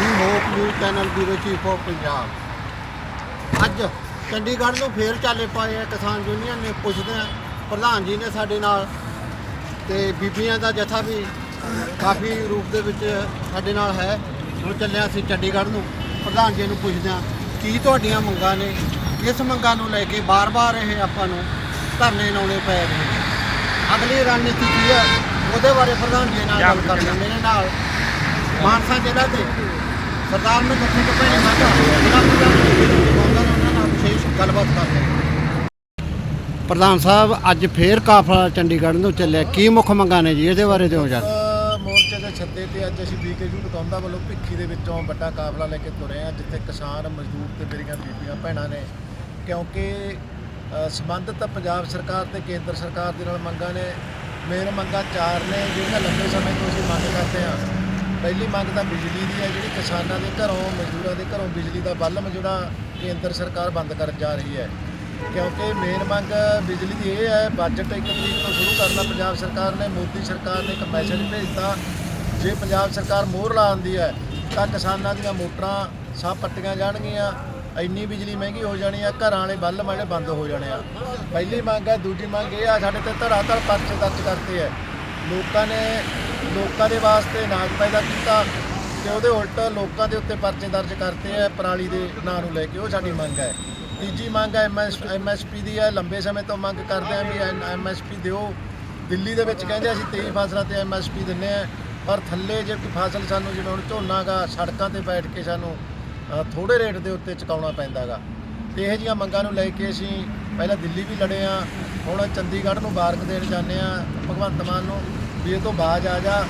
The hope news channel bureau chief of Punjab. ਅੱਜ ਚੰਡੀਗੜ੍ਹ ਨੂੰ ਫੇਰ ਚਾਲੇ ਪਾਏ ਆ ਕਿਸਾਨ ਯੂਨੀਅਨ ਨੇ, ਪੁੱਛਦੇ ਆ, ਪ੍ਰਧਾਨ ਜੀ ਨੇ ਸਾਡੇ ਨਾਲ ਤੇ ਬੀਬੀਆਂ ਦਾ ਜਥਾ ਵੀ ਕਾਫੀ ਰੂਪ ਦੇ ਵਿੱਚ ਸਾਡੇ ਨਾਲ ਹੈ ਹੁਣ ਚੱਲਿਆ ਅਸੀਂ ਚੰਡੀਗੜ੍ਹ ਨੂੰ। ਪ੍ਰਧਾਨ ਜੀ ਨੂੰ ਪੁੱਛਦੇ ਆ, ਕੀ ਤੁਹਾਡੀਆਂ ਮੰਗਾਂ ਨੇ? ਇਸ ਮੰਗਾਂ ਨੂੰ ਲੈ ਕੇ ਬਾਰ-ਬਾਰ ਇਹ ਆਪਾਂ ਨੂੰ ਧਰਨੇ ਲਾਉਣੇ ਪੈ ਰਹੇ ਨੇ? ਅਗਲੀ ਰਣਨੀਤੀ ਕੀ ਹੈ? ਉਹਦੇ ਬਾਰੇ ਪ੍ਰਧਾਨ ਜੀ ਨਾਲ ਗੱਲ ਕਰਨੀ ਮੇਰੇ ਨਾਲ। ਮਾਨਸਾ ਜ਼ਿਲ੍ਹਾ ਦੇ ਸਰਦਾਰ ਨੂੰ ਤੋਂ ਭੈਣੇ ਮਾਤਾ ਜ਼ਿਲ੍ਹਾ ਪ੍ਰਧਾਨ ਉਹਨਾਂ ਨਾਲ ਵਿਸ਼ੇਸ਼ ਗੱਲਬਾਤ ਕਰਦੇ ਪ੍ਰਧਾਨ ਸਾਹਿਬ ਅੱਜ ਫੇਰ ਕਾਫਲਾ ਚੰਡੀਗੜ੍ਹ ਨੂੰ ਚੱਲਿਆ। ਕੀ ਮੁੱਖ ਮੰਗਾਂ ਨੇ ਜੀ? ਇਹਦੇ ਬਾਰੇ ਦਿਓ ਜਾ ਮੋਰਚੇ ਦੇ ਛੱਤੇ ਤੇ ਅੱਜ ਅਸੀਂ ਬੀਕੇਯੂ ਟਕੌਂਦਾ ਵੱਲੋਂ ਭਿੱਖੀ ਦੇ ਵਿੱਚੋਂ ਵੱਡਾ ਕਾਫਲਾ ਲੈ ਕੇ ਤੁਰੇ ਹਾਂ ਜਿੱਥੇ ਕਿਸਾਨ ਮਜ਼ਦੂਰ ਤੇ ਮੇਰੀਆਂ ਬੀਬੀਆਂ ਭੈਣਾਂ ਨੇ। ਕਿਉਂਕਿ ਸੰਬੰਧਿਤ ਪੰਜਾਬ ਸਰਕਾਰ ਤੇ ਕੇਂਦਰ ਸਰਕਾਰ ਦੇ ਨਾਲ ਮੰਗਾਂ ਨੇ। ਮੇਨ ਮੰਗਾਂ ਚਾਰ ਨੇ ਜਿਹੜੀਆਂ ਲੰਬੇ ਸਮੇਂ ਤੋਂ ਅਸੀਂ ਮੰਗ ਕਰਦੇ ਹਾਂ। ਪਹਿਲੀ ਮੰਗ ਤਾਂ ਬਿਜਲੀ ਦੀ ਹੈ, ਜਿਹੜੀ ਕਿਸਾਨਾਂ ਦੇ ਘਰੋਂ, ਮਜ਼ਦੂਰਾਂ ਦੇ ਘਰੋਂ ਬਿਜਲੀ ਦਾ ਬਲਬ ਜਿਹੜਾ ਕੇਂਦਰ ਸਰਕਾਰ ਬੰਦ ਕਰਨ ਜਾ ਰਹੀ ਹੈ। ਕਿਉਂਕਿ ਮੇਨ ਮੰਗ ਬਿਜਲੀ ਦੀ ਇਹ ਹੈ ਬਜਟ ਇੱਕ ਤਰੀਕ ਤੋਂ ਸ਼ੁਰੂ ਕਰਨਾ, ਪੰਜਾਬ ਸਰਕਾਰ ਨੇ, ਮੋਦੀ ਸਰਕਾਰ ਨੇ ਇੱਕ ਮੈਸੇਜ ਭੇਜਤਾ, ਜੇ ਪੰਜਾਬ ਸਰਕਾਰ ਮੋਹਰ ਲਾਉਂਦੀ ਹੈ, ਤਾਂ ਕਿਸਾਨਾਂ ਦੀਆਂ ਮੋਟਰਾਂ ਸਭ ਪੱਟੀਆਂ ਜਾਣਗੀਆਂ, ਇੰਨੀ ਬਿਜਲੀ ਮਹਿੰਗੀ ਹੋ ਜਾਣੀ ਆ, ਘਰਾਂ ਵਾਲੇ ਬੱਲ ਜਿਹੜੇ ਬੰਦ ਹੋ ਜਾਣੇ ਆ। ਪਹਿਲੀ ਮੰਗ ਹੈ, ਦੂਜੀ ਮੰਗ ਇਹ ਆ, ਸਾਡੇ ਤੇ ਧੜਾ ਧੜ ਪਰਚੇ ਦਰਜ ਕਰਤੇ ਹੈ। ਲੋਕਾਂ ਨੇ ਲੋਕਾਂ ਦੇ ਵਾਸਤੇ ਨਾਗ ਪੈਦਾ ਕੀਤਾ ਤੇ ਉਹਦੇ ਉਲਟ ਲੋਕਾਂ ਦੇ ਉੱਤੇ ਪਰਚੇ ਦਰਜ ਕਰਤੇ ਹੈ ਪਰਾਲੀ ਦੇ ਨਾਂ ਨੂੰ ਲੈ ਕੇ। ਉਹ ਸਾਡੀ ਮੰਗ ਹੈ। ਤੀਜੀ ਮੰਗ ਹੈ ਐਮਐਸਪੀ ਦੀ ਹੈ। ਲੰਬੇ ਸਮੇਂ ਤੋਂ ਮੰਗ ਕਰਦੇ ਆ ਵੀ ਐਮਐਸਪੀ ਦਿਓ। ਦਿੱਲੀ ਦੇ ਵਿੱਚ ਕਹਿੰਦੇ ਅਸੀਂ 23 ਫਸਲਾਂ ਤੇ ਐਮਐਸਪੀ ਦਿੰਨੇ ਆ। ਪਰ ਥੱਲੇ ਜੇ ਕੋਈ ਫਸਲ ਸਾਨੂੰ ਜਿਵੇਂ ਹੁਣ ਝੋਨਾ ਗਾ ਸੜਕਾਂ ਤੇ ਬੈਠ ਕੇ ਸਾਨੂੰ ਅ, ਥੋੜੇ ਰੇਟ ਦੇ ਉੱਤੇ ਚੁਕਾਉਣਾ ਪੈਂਦਾਗਾ। ਤੇ ਇਹੋ ਜਿਹੀਆਂ ਮੰਗਾਂ ਨੂੰ ਲੈ ਕੇ ਅਸੀਂ ਪਹਿਲਾਂ ਦਿੱਲੀ ਵੀ ਲੜੇ ਆ, ਹੁਣ ਚੰਡੀਗੜ੍ਹ ਨੂੰ ਬਾਰਕ ਦੇਣ ਜਾਂਦੇ ਆ। ਭਗਵੰਤ ਮਾਨ ਨੂੰ ਵੀ ਇਹ ਤੋਂ ਬਾਜ ਆ ਜਾ।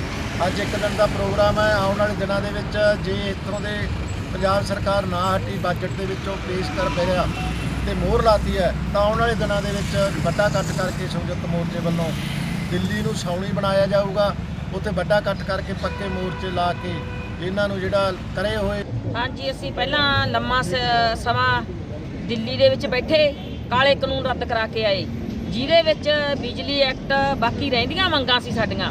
ਅੱਜ ਇੱਕ ਦਿਨ ਦਾ ਪ੍ਰੋਗਰਾਮ ਹੈ, ਆਉਣ ਵਾਲੇ ਦਿਨਾਂ ਦੇ ਵਿੱਚ ਜੇ ਇੱਥੋਂ ਦੇ ਪੰਜਾਬ ਸਰਕਾਰ ਨਾ ਹਟੀ ਬਜਟ ਦੇ ਵਿੱਚੋਂ ਪੇਸ਼ ਕਰ ਪਿਆ ਤੇ ਮੋਹਰ ਲਾਤੀ ਹੈ, ਤਾਂ ਆਉਣ ਵਾਲੇ ਦਿਨਾਂ ਦੇ ਵਿੱਚ ਵੱਡਾ ਕੱਟ ਕਰਕੇ ਸੰਯੁਕਤ ਮੋਰਚੇ ਵੱਲੋਂ ਦਿੱਲੀ ਨੂੰ ਛਾਉਣੀ ਬਣਾਇਆ ਜਾਊਗਾ। ਉੱਥੇ ਵੱਡਾ ਇਕੱਠ ਕਰਕੇ ਪੱਕੇ ਮੋਰਚੇ ਲਾ ਕੇ ਇਹਨਾਂ ਨੂੰ ਜਿਹੜਾ ਕਰੇ ਹੋਏ ਹਾਂਜੀ, ਅਸੀਂ ਪਹਿਲਾਂ ਲੰਮਾ ਸ- ਸਮਾਂ ਦਿੱਲੀ ਦੇ ਵਿੱਚ ਬੈਠੇ। ਕਾਲੇ ਕਾਨੂੰਨ ਰੱਦ ਕਰਾ ਕੇ ਆਏ। ਜਿਹਦੇ ਵਿੱਚ ਬਿਜਲੀ ਐਕਟ ਬਾਕੀ ਰਹਿੰਦੀਆਂ ਮੰਗਾਂ ਸੀ ਸਾਡੀਆਂ।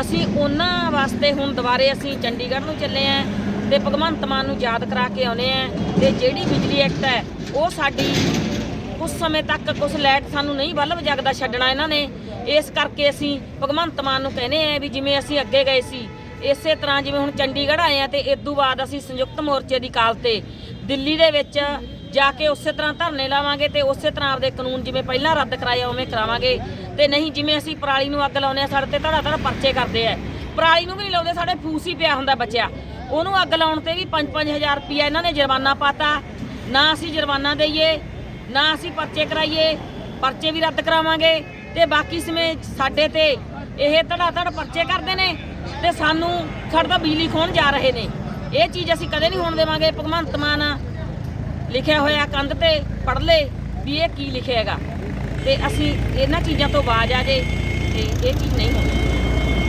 ਅਸੀਂ ਉਹਨਾਂ ਵਾਸਤੇ ਹੁਣ ਦੁਬਾਰੇ ਅਸੀਂ ਚੰਡੀਗੜ੍ਹ ਨੂੰ ਚੱਲੇ ਆਂ ਤੇ ਭਗਵੰਤ ਮਾਨ ਨੂੰ ਯਾਦ ਕਰਾ ਕੇ ਆਉਨੇ ਆਂ ਤੇ ਜਿਹੜੀ ਬਿਜਲੀ ਐਕਟ ਹੈ, ਉਹ ਸਾਡੀ ਕੁਝ ਸਮੇਂ ਤੱਕ ਕੁਝ ਲਾਈਟ ਸਾਨੂੰ ਨਹੀਂ ਬਲਬ ਜਗਦਾ ਛੱਡਣਾ ਇਹਨਾਂ ਨੇ। ਇਸ ਕਰਕੇ ਅਸੀਂ ਭਗਵੰਤ ਮਾਨ ਨੂੰ ਕਹਿੰਦੇ ਆ ਵੀ ਜਿਵੇਂ ਅਸੀਂ ਅੱਗੇ ਗਏ ਸੀ, ਇਸੇ ਤਰ੍ਹਾਂ ਜਿਵੇਂ ਹੁਣ ਚੰਡੀਗੜ੍ਹ ਆਏ ਆ ਤੇ ਇਸ ਤੋਂ ਬਾਅਦ ਅਸੀਂ ਸੰਯੁਕਤ ਮੋਰਚੇ ਦੀ ਕਾਲ ਤੇ ਦਿੱਲੀ ਦੇ ਵਿੱਚ ਜਾ ਕੇ ਉਸੇ ਤਰ੍ਹਾਂ ਧਰਨੇ ਲਾਵਾਂਗੇ ਤੇ ਉਸੇ ਤਰ੍ਹਾਂ ਆਪਦੇ ਕਾਨੂੰਨ ਜਿਵੇਂ ਪਹਿਲਾਂ ਰੱਦ ਕਰਾਏ ਉਵੇਂ ਕਰਾਵਾਂਗੇ। ਤੇ ਨਹੀਂ ਜਿਵੇਂ ਅਸੀਂ ਪਰਾਲੀ ਨੂੰ ਅੱਗ ਲਾਉਂਦੇ ਆ ਸਾਡੇ ਤੇ ਧੜਾ ਧੜ ਪਰਚੇ ਕਰਦੇ ਆ। ਪਰਾਲੀ ਨੂੰ ਵੀ ਨਹੀਂ ਲਾਉਂਦੇ, ਸਾਡੇ ਫੂਸ ਹੀ ਪਿਆ ਹੁੰਦਾ ਬੱਚਿਆ। ਉਹਨੂੰ ਅੱਗ ਲਾਉਣ ਤੇ ਵੀ 5-5000 ਰੁਪਇਆ ਇਹਨਾਂ ਨੇ ਜੁਰਮਾਨਾ ਪਾਤਾ। ਨਾ ਅਸੀਂ ਜੁਰਮਾਨਾ ਦੇਈਏ, ਨਾ ਅਸੀਂ ਪਰਚੇ ਕਰਾਈਏ, ਪਰਚੇ ਵੀ ਰੱਦ ਕਰਾਵਾਂਗੇ। ਤੇ ਬਾਕੀ ਸਮੇਂ ਸਾਡੇ ਤੇ ਇਹ ਧੜਾ ਧੜ ਪਰਚੇ ਕਰਦੇ ਨੇ ਤੇ ਸਾਨੂੰ ਸਾਡਾ ਬਿਜਲੀ ਖੋਣ ਜਾ ਰਹੇ ਨੇ। ਇਹ ਚੀਜ਼ ਅਸੀਂ ਕਦੇ ਨਹੀਂ ਹੋਣ ਦੇਵਾਂਗੇ। ਭਗਵੰਤ ਮਾਨ ਲਿਖਿਆ ਹੋਇਆ ਕੰਧ ਤੇ ਪੜ ਲੈ ਵੀ ਇਹ ਕੀ ਲਿਖਿਆ ਹੈਗਾ। ਤੇ ਅਸੀਂ ਇਹਨਾਂ ਚੀਜ਼ਾਂ ਤੋਂ ਬਾਜ ਆ ਜੇ ਤੇ ਇਹ ਚੀਜ਼ ਨਹੀਂ ਹੋਣੀ।